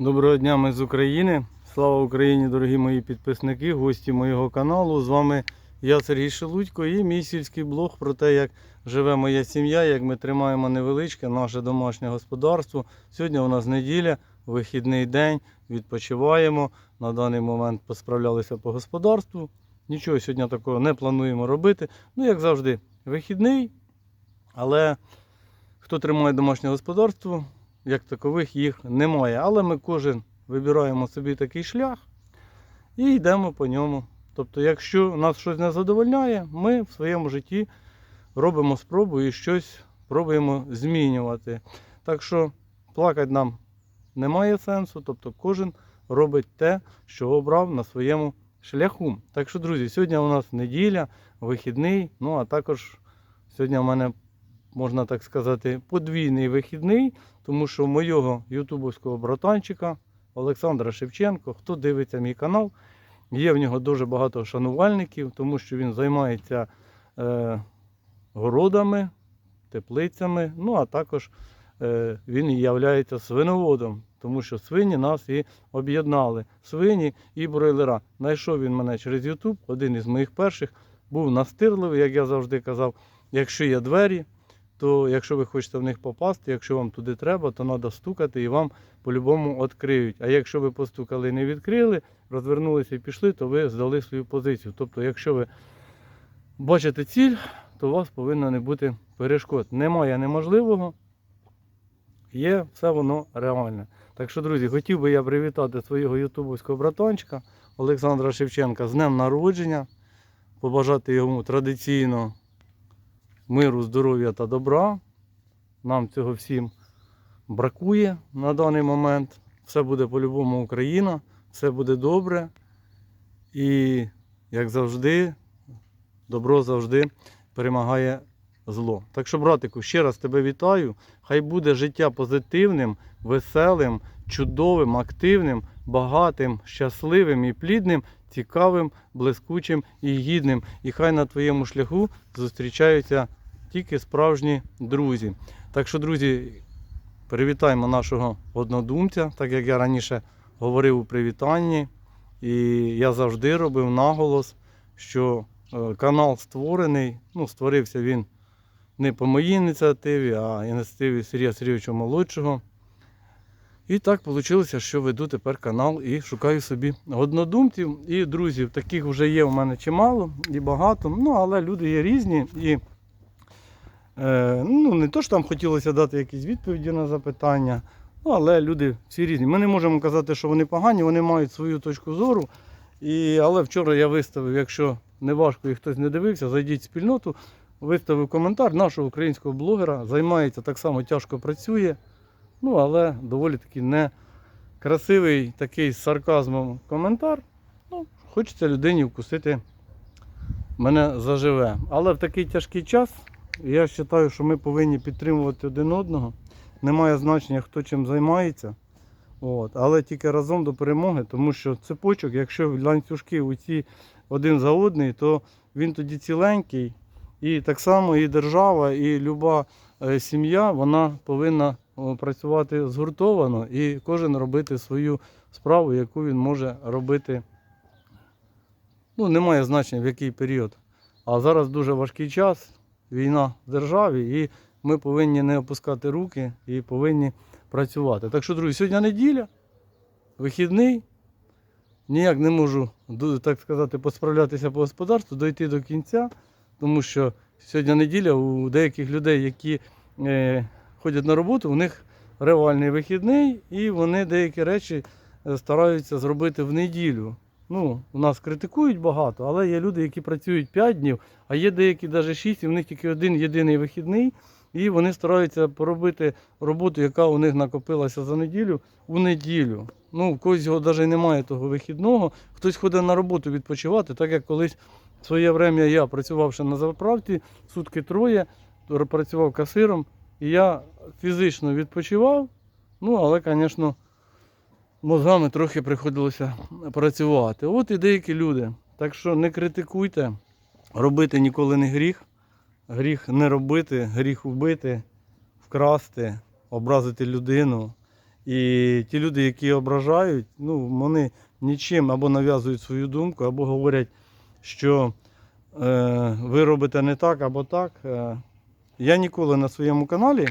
Доброго дня, ми з України. Слава Україні, дорогі мої підписники, гості моєго каналу. З вами я, Сергій Шелудько, і мій сільський блог про те, як живе моя сім'я, як ми тримаємо невеличке наше домашнє господарство. Сьогодні у нас неділя, вихідний день, відпочиваємо. На даний момент посправлялися по господарству. Нічого сьогодні такого не плануємо робити. Ну, як завжди, вихідний, але хто тримає домашнє господарство, як такових їх немає. Але ми кожен вибираємо собі такий шлях і йдемо по ньому. Тобто, якщо нас щось не задовольняє, ми в своєму житті робимо спробу і щось пробуємо змінювати. Так що плакати нам немає сенсу, тобто кожен робить те, що обрав на своєму шляху. Так що, друзі, сьогодні у нас неділя, вихідний, ну а також сьогодні у мене можна так сказати, подвійний вихідний, тому що моєго ютубовського братанчика Олександра Шевченко, хто дивиться мій канал, є в нього дуже багато шанувальників, тому що він займається е, городами, теплицями, ну а також е, він являється свиноводом, тому що свині нас і об'єднали. Свині і бройлера. Знайшов він мене через Ютуб, один із моїх перших, був настирливий, як я завжди казав, якщо є двері, то якщо ви хочете в них попасти, якщо вам туди треба, то треба стукати і вам по-любому відкриють. А якщо ви постукали і не відкрили, розвернулися і пішли, то ви здали свою позицію. Тобто, якщо ви бачите ціль, то у вас повинно не бути перешкод. Немає неможливого, є все воно реальне. Так що, друзі, хотів би я привітати свого ютубовського братанчика Олександра Шевченка з днем народження, побажати йому традиційно миру, здоров'я та добра. Нам цього всім бракує на даний момент. Все буде по-любому Україна, все буде добре. І, як завжди, добро завжди перемагає зло. Так що, братику, ще раз тебе вітаю. Хай буде життя позитивним, веселим, чудовим, активним, багатим, щасливим і плідним, цікавим, блискучим і гідним. І хай на твоєму шляху зустрічаються тільки справжні друзі. Так що, друзі, привітаємо нашого однодумця, так як я раніше говорив у привітанні. І я завжди робив наголос, що е, канал створений, ну, створився він не по моїй ініціативі, а ініціативі Сергія Сергійовича молодшого. І так вийшло, що веду тепер канал і шукаю собі однодумців і друзів. Таких вже є у мене чимало і багато. Ну, але люди є різні. І ну, не то, що там хотілося дати якісь відповіді на запитання, ну, але люди всі різні. Ми не можемо казати, що вони погані, вони мають свою точку зору. І, але вчора я виставив, якщо не важко і хтось не дивився, зайдіть в спільноту, виставив коментар нашого українського блогера, займається так само тяжко працює. Ну, але доволі таки не красивий такий з сарказмом коментар. Ну, хочеться людині вкусити мене заживе. Але в такий тяжкий час я вважаю, що ми повинні підтримувати один одного. Немає значення, хто чим займається. От. Але тільки разом до перемоги, тому що цепочок, якщо ланцюжки оці один за одний, то він тоді ціленький. І так само і держава, і люба е, сім'я вона повинна працювати згуртовано і кожен робити свою справу, яку він може робити. Ну, немає значення в який період. А зараз дуже важкий час, війна в державі, і ми повинні не опускати руки і повинні працювати. Так що, друзі, сьогодні неділя, вихідний. Ніяк не можу, так сказати, посправлятися по господарству, дойти до кінця, тому що сьогодні неділя у деяких людей, які е, ходять на роботу, у них реальний вихідний, і вони деякі речі е, стараються зробити в неділю. Ну, у нас критикують багато, але є люди, які працюють 5 днів, а є деякі навіть 6, і в них тільки один єдиний вихідний, і вони стараються поробити роботу, яка у них накопилася за неділю, у неділю. Ну, в когось його навіть немає того вихідного. Хтось ходить на роботу відпочивати, так як колись в своє время я працював ще на заправці, сутки троє, працював касиром, і я фізично відпочивав, ну, але, звісно, мозгами трохи приходилося працювати. От і деякі люди. Так що не критикуйте, робити ніколи не гріх. Гріх не робити, гріх вбити, вкрасти, образити людину. І ті люди, які ображають, ну, вони нічим або нав'язують свою думку, або говорять, що е, ви робите не так або так. Е, я ніколи на своєму каналі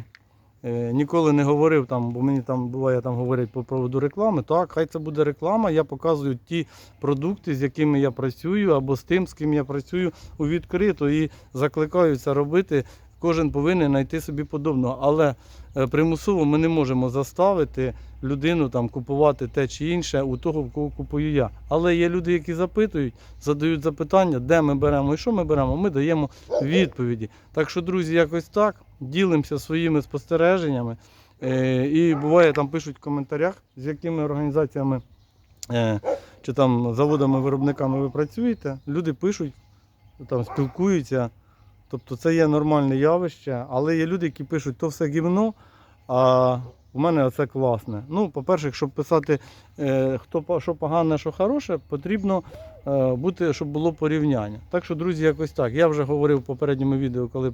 ніколи не говорив там, бо мені там буває там говорять по поводу реклами. Так, хай це буде реклама. Я показую ті продукти, з якими я працюю, або з тим, з ким я працюю у відкрито і закликаю це робити. Кожен повинен знайти собі подобного. Але е, примусово ми не можемо заставити людину там купувати те чи інше у того, в кого купую я. Але є люди, які запитують, задають запитання, де ми беремо і що ми беремо. Ми даємо відповіді. Так що, друзі, якось так ділимося своїми спостереженнями. Е, і буває, там пишуть в коментарях, з якими організаціями е, чи там заводами, виробниками ви працюєте. Люди пишуть, там спілкуються. Тобто це є нормальне явище, але є люди, які пишуть, то все гівно, а у мене це класне. Ну, по-перше, щоб писати, е, хто що погане, що хороше, потрібно е, бути, щоб було порівняння. Так що, друзі, якось так. Я вже говорив в попередньому відео, коли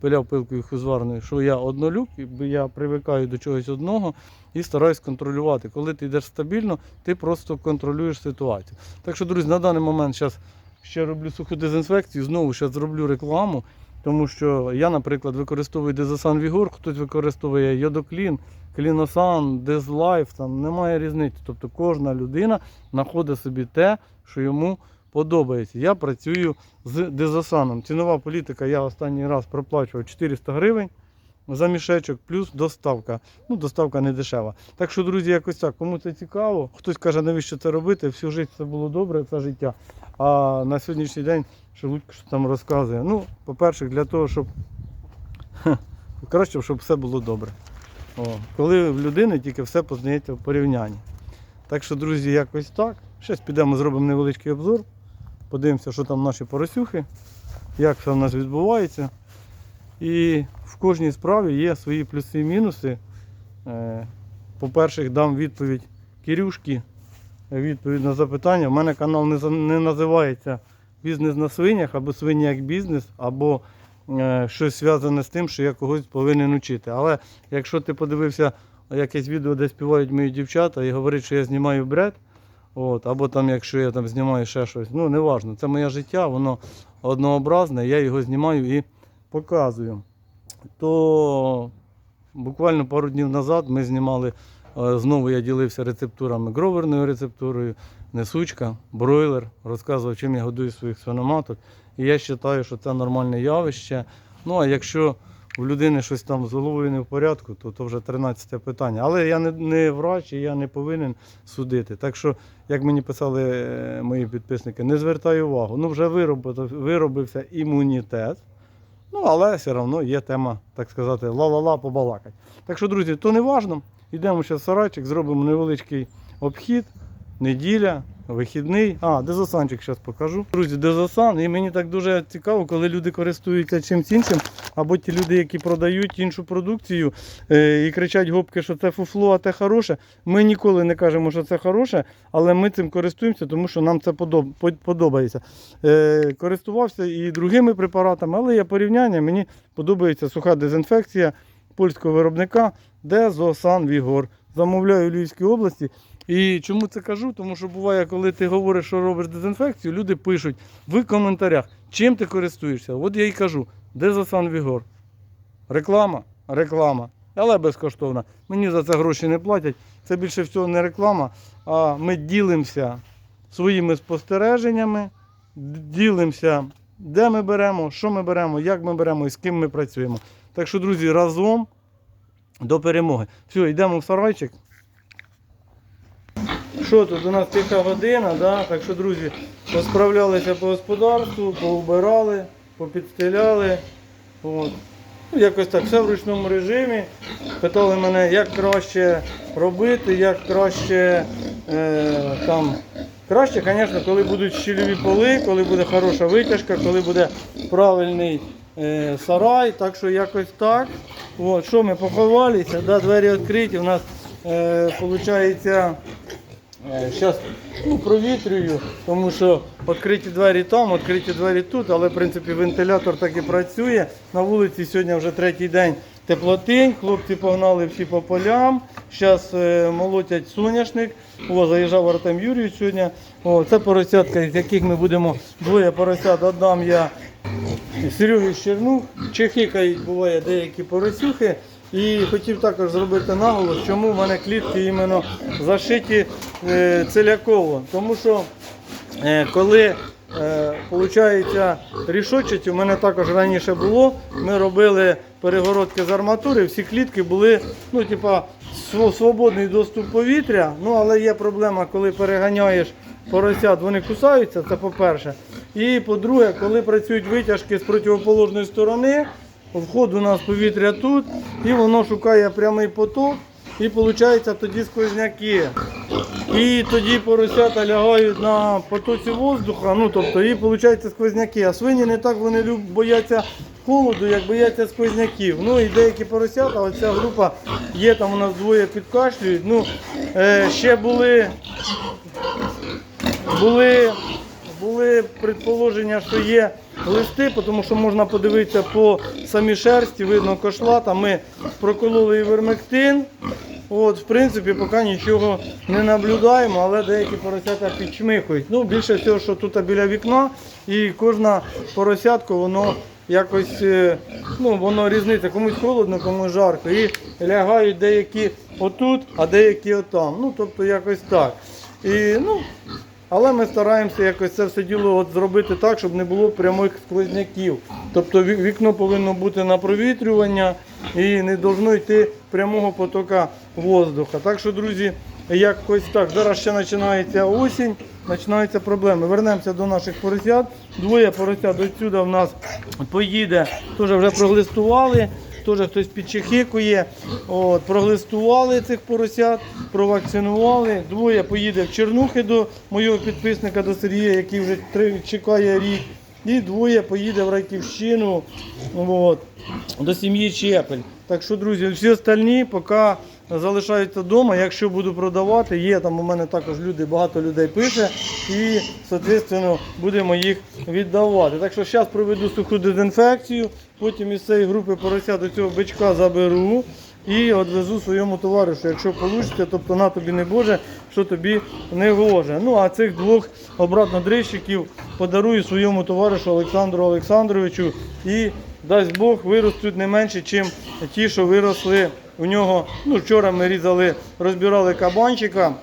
пиляв пилкою хузварною, що я однолюб, і я привикаю до чогось одного і стараюсь контролювати. Коли ти йдеш стабільно, ти просто контролюєш ситуацію. Так що, друзі, на даний момент зараз ще роблю суху дезінфекцію, знову ще зроблю рекламу. Тому що я, наприклад, використовую Дезосан Вігор, хтось використовує Йодоклін, Кліносан, Дезлайф, там немає різниці. Тобто кожна людина знаходить собі те, що йому подобається. Я працюю з Дезосаном. Цінова політика я останній раз проплачував 400 гривень за мішечок, плюс доставка. Ну, доставка не дешева. Так що, друзі, якось так, кому це цікаво, хтось каже, навіщо це робити, всю життя це було добре, це життя. А на сьогоднішній день Шелудько що там розказує. Ну, по-перше, для того, щоб Хе, краще, щоб все було добре. О, коли в людини тільки все познається в порівнянні. Так що, друзі, якось так. Щось підемо, зробимо невеличкий обзор. Подивимося, що там наші поросюхи, як все в нас відбувається. І в кожній справі є свої плюси і мінуси. Е, По-перше, дам відповідь Кирюшки, відповідь на запитання. У мене канал не, не називається Бізнес на свинях або свині як бізнес, або е, щось зв'язане з тим, що я когось повинен учити. Але якщо ти подивився якесь відео, де співають мої дівчата і говорить, що я знімаю бред, от, або там, якщо я там знімаю ще щось, ну неважно, це моє життя, воно однообразне, я його знімаю і показую. То буквально пару днів назад ми знімали, знову я ділився рецептурами, гроверною рецептурою, несучка, бройлер, розказував, чим я годую своїх свиноматок. І я вважаю, що це нормальне явище. Ну а якщо у людини щось там з головою не в порядку, то то вже 13 питання. Але я не, не врач і я не повинен судити. Так що, як мені писали е, мої підписники, не звертай увагу. Ну вже виробився імунітет. Ну, але все одно є тема, так сказати, ла-ла-ла побалакать. Так що, друзі, то не важно. Йдемо ще в сарайчик, зробимо невеличкий обхід, неділя, вихідний. А, дезосанчик зараз покажу. Друзі, дезосан. І мені так дуже цікаво, коли люди користуються чимось іншим, або ті люди, які продають іншу продукцію е, і кричать гопки, що це фуфло, а те хороше. Ми ніколи не кажемо, що це хороше, але ми цим користуємося, тому що нам це подоб- по- подобається. Е, користувався і другими препаратами, але є порівняння. Мені подобається суха дезінфекція польського виробника Дезосан Вігор. Замовляю в Львівській області. І чому це кажу? Тому що буває, коли ти говориш, що робиш дезінфекцію, люди пишуть в коментарях, чим ти користуєшся. От я й кажу, Дезосан Вігор. Реклама, реклама, але безкоштовна. Мені за це гроші не платять. Це більше всього не реклама, а ми ділимося своїми спостереженнями, ділимося, де ми беремо, що ми беремо, як ми беремо і з ким ми працюємо. Так що, друзі, разом до перемоги. Все, йдемо в сарайчик. Що тут у нас тиха година, да? так що, друзі, посправлялися по господарству, поубирали, попідстеляли. От. Ну, якось так, все в ручному режимі. Питали мене, як краще робити, як краще е, там. Краще, звісно, коли будуть щільові поли, коли буде хороша витяжка, коли буде правильний е, сарай. Так що якось так. От, що ми поховалися, да, двері відкриті. У нас е, виходить. Зараз ну, провітрюю, тому що відкриті двері там, відкриті двері тут, але в принципі вентилятор так і працює. На вулиці сьогодні вже третій день теплотень, хлопці погнали всі по полям. Зараз молотять соняшник. О, заїжджав Артем Юрійович сьогодні. О, це поросятка, з яких ми будемо двоє поросят віддам я Сереги Щернух. Чехикають буває деякі поросюхи. І хотів також зробити наголос, чому в мене клітки іменно зашиті е, целяково. Тому що е, коли е, получається рішочить, у мене також раніше було. Ми робили перегородки з арматури, всі клітки були, ну, типа, свободний доступ повітря. Ну, але є проблема, коли переганяєш поросят, вони кусаються, це по-перше. І по-друге, коли працюють витяжки з противоположної сторони, вход у нас повітря тут, і воно шукає прямий поток, і виходить тоді сквозняки. І тоді поросята лягають на потоці воздуха, ну тобто і виходить сквозняки. А свині не так вони бояться холоду, як бояться сквозняків. Ну і деякі поросята, оця група є, там у нас двоє підкашлюють. Ну, е, ще були, були, були предположення, що є листи, тому що можна подивитися по самій шерсті, видно кошлата. Ми прокололи івермектин. От, в принципі, поки нічого не наблюдаємо, але деякі поросята підчмихують. Ну, більше всього, що тут біля вікна, і кожна поросятко, воно якось, е, ну, воно різниця, комусь холодно, комусь жарко. І лягають деякі отут, а деякі отам. Ну, тобто якось так. І, ну, але ми стараємося якось це все діло от зробити так, щоб не було прямих сквозняків. Тобто вікно повинно бути на провітрювання і не повинно йти прямого потока воздуха. Так що, друзі, якось так. Зараз ще починається осінь, починаються проблеми. Вернемося до наших поросят. Двоє поросят отсюди в нас поїде, теж вже проглистували. Теж хтось підчихикує, от, проглистували цих поросят, провакцинували. Двоє поїде в Чернухи до мого підписника, до Сергія, який вже чекає рік. І двоє поїде в Райківщину от, до сім'ї Чепель. Так що, друзі, всі остальні поки залишаються вдома. Якщо буду продавати, є там у мене також люди, багато людей пише і, соответственно, будемо їх віддавати. Так що зараз проведу суху дезінфекцію, потім із цієї групи порося до цього бичка заберу і відвезу своєму товаришу. Якщо вийде, тобто на тобі не Боже, що тобі не гоже. Ну а цих двох обратно дрищиків подарую своєму товаришу Олександру Олександровичу і дасть Бог виростуть не менше, ніж ті, що виросли у нього. Ну, вчора ми різали, розбирали кабанчика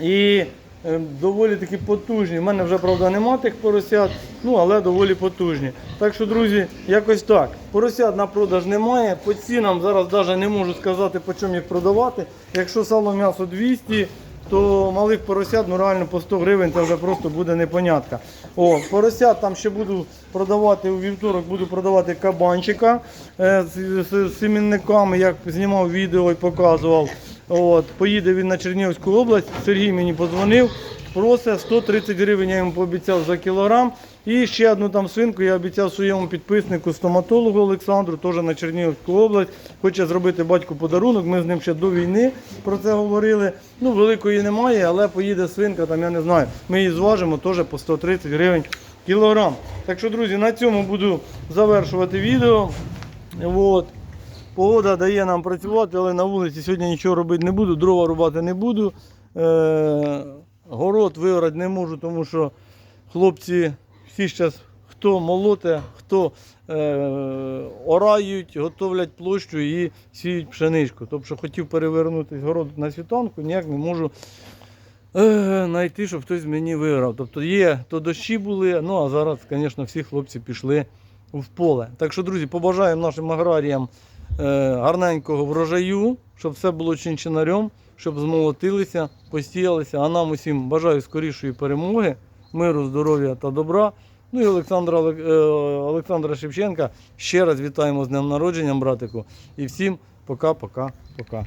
і е, доволі таки потужні. У мене вже, правда, нема тих поросят, ну але доволі потужні. Так що, друзі, якось так. Поросят на продаж немає. По цінам зараз навіть не можу сказати, по чому їх продавати. Якщо сало м'ясо 200, то малих поросят ну реально по 100 гривень це вже просто буде непонятка. О, поросят там ще буду продавати у вівторок, буду продавати кабанчика е, з, з, з семінниками, як знімав відео і показував. От, поїде він на Чернігівську область. Сергій мені подзвонив, просить 130 гривень, я йому пообіцяв за кілограм. І ще одну там свинку я обіцяв своєму підписнику, стоматологу Олександру, теж на Чернігівську область. Хоче зробити батьку подарунок. Ми з ним ще до війни про це говорили. Ну, великої немає, але поїде свинка, там я не знаю. Ми її зважимо теж по 130 гривень кілограм. Так що, друзі, на цьому буду завершувати відео. От. Погода дає нам працювати, але на вулиці сьогодні нічого робити не буду, дрова рубати не буду. Е, город виорати не можу, тому що хлопці всі зараз хто молоте, хто е, орають, готовлять площу і сіють пшеничку. Тобто хотів перевернути город на світанку, ніяк не можу е, знайти, щоб хтось мені виграв. Тобто є, то дощі були, ну а зараз, звісно, всі хлопці пішли в поле. Так що, друзі, побажаємо нашим аграріям е, гарненького врожаю, щоб все було чинчинарем, щоб змолотилися, посіялися. А нам усім бажаю скорішої перемоги, миру, здоров'я та добра. Ну і Олександра, е, Олександра Шевченка ще раз вітаємо з днем народження, братику. І всім пока-пока-пока.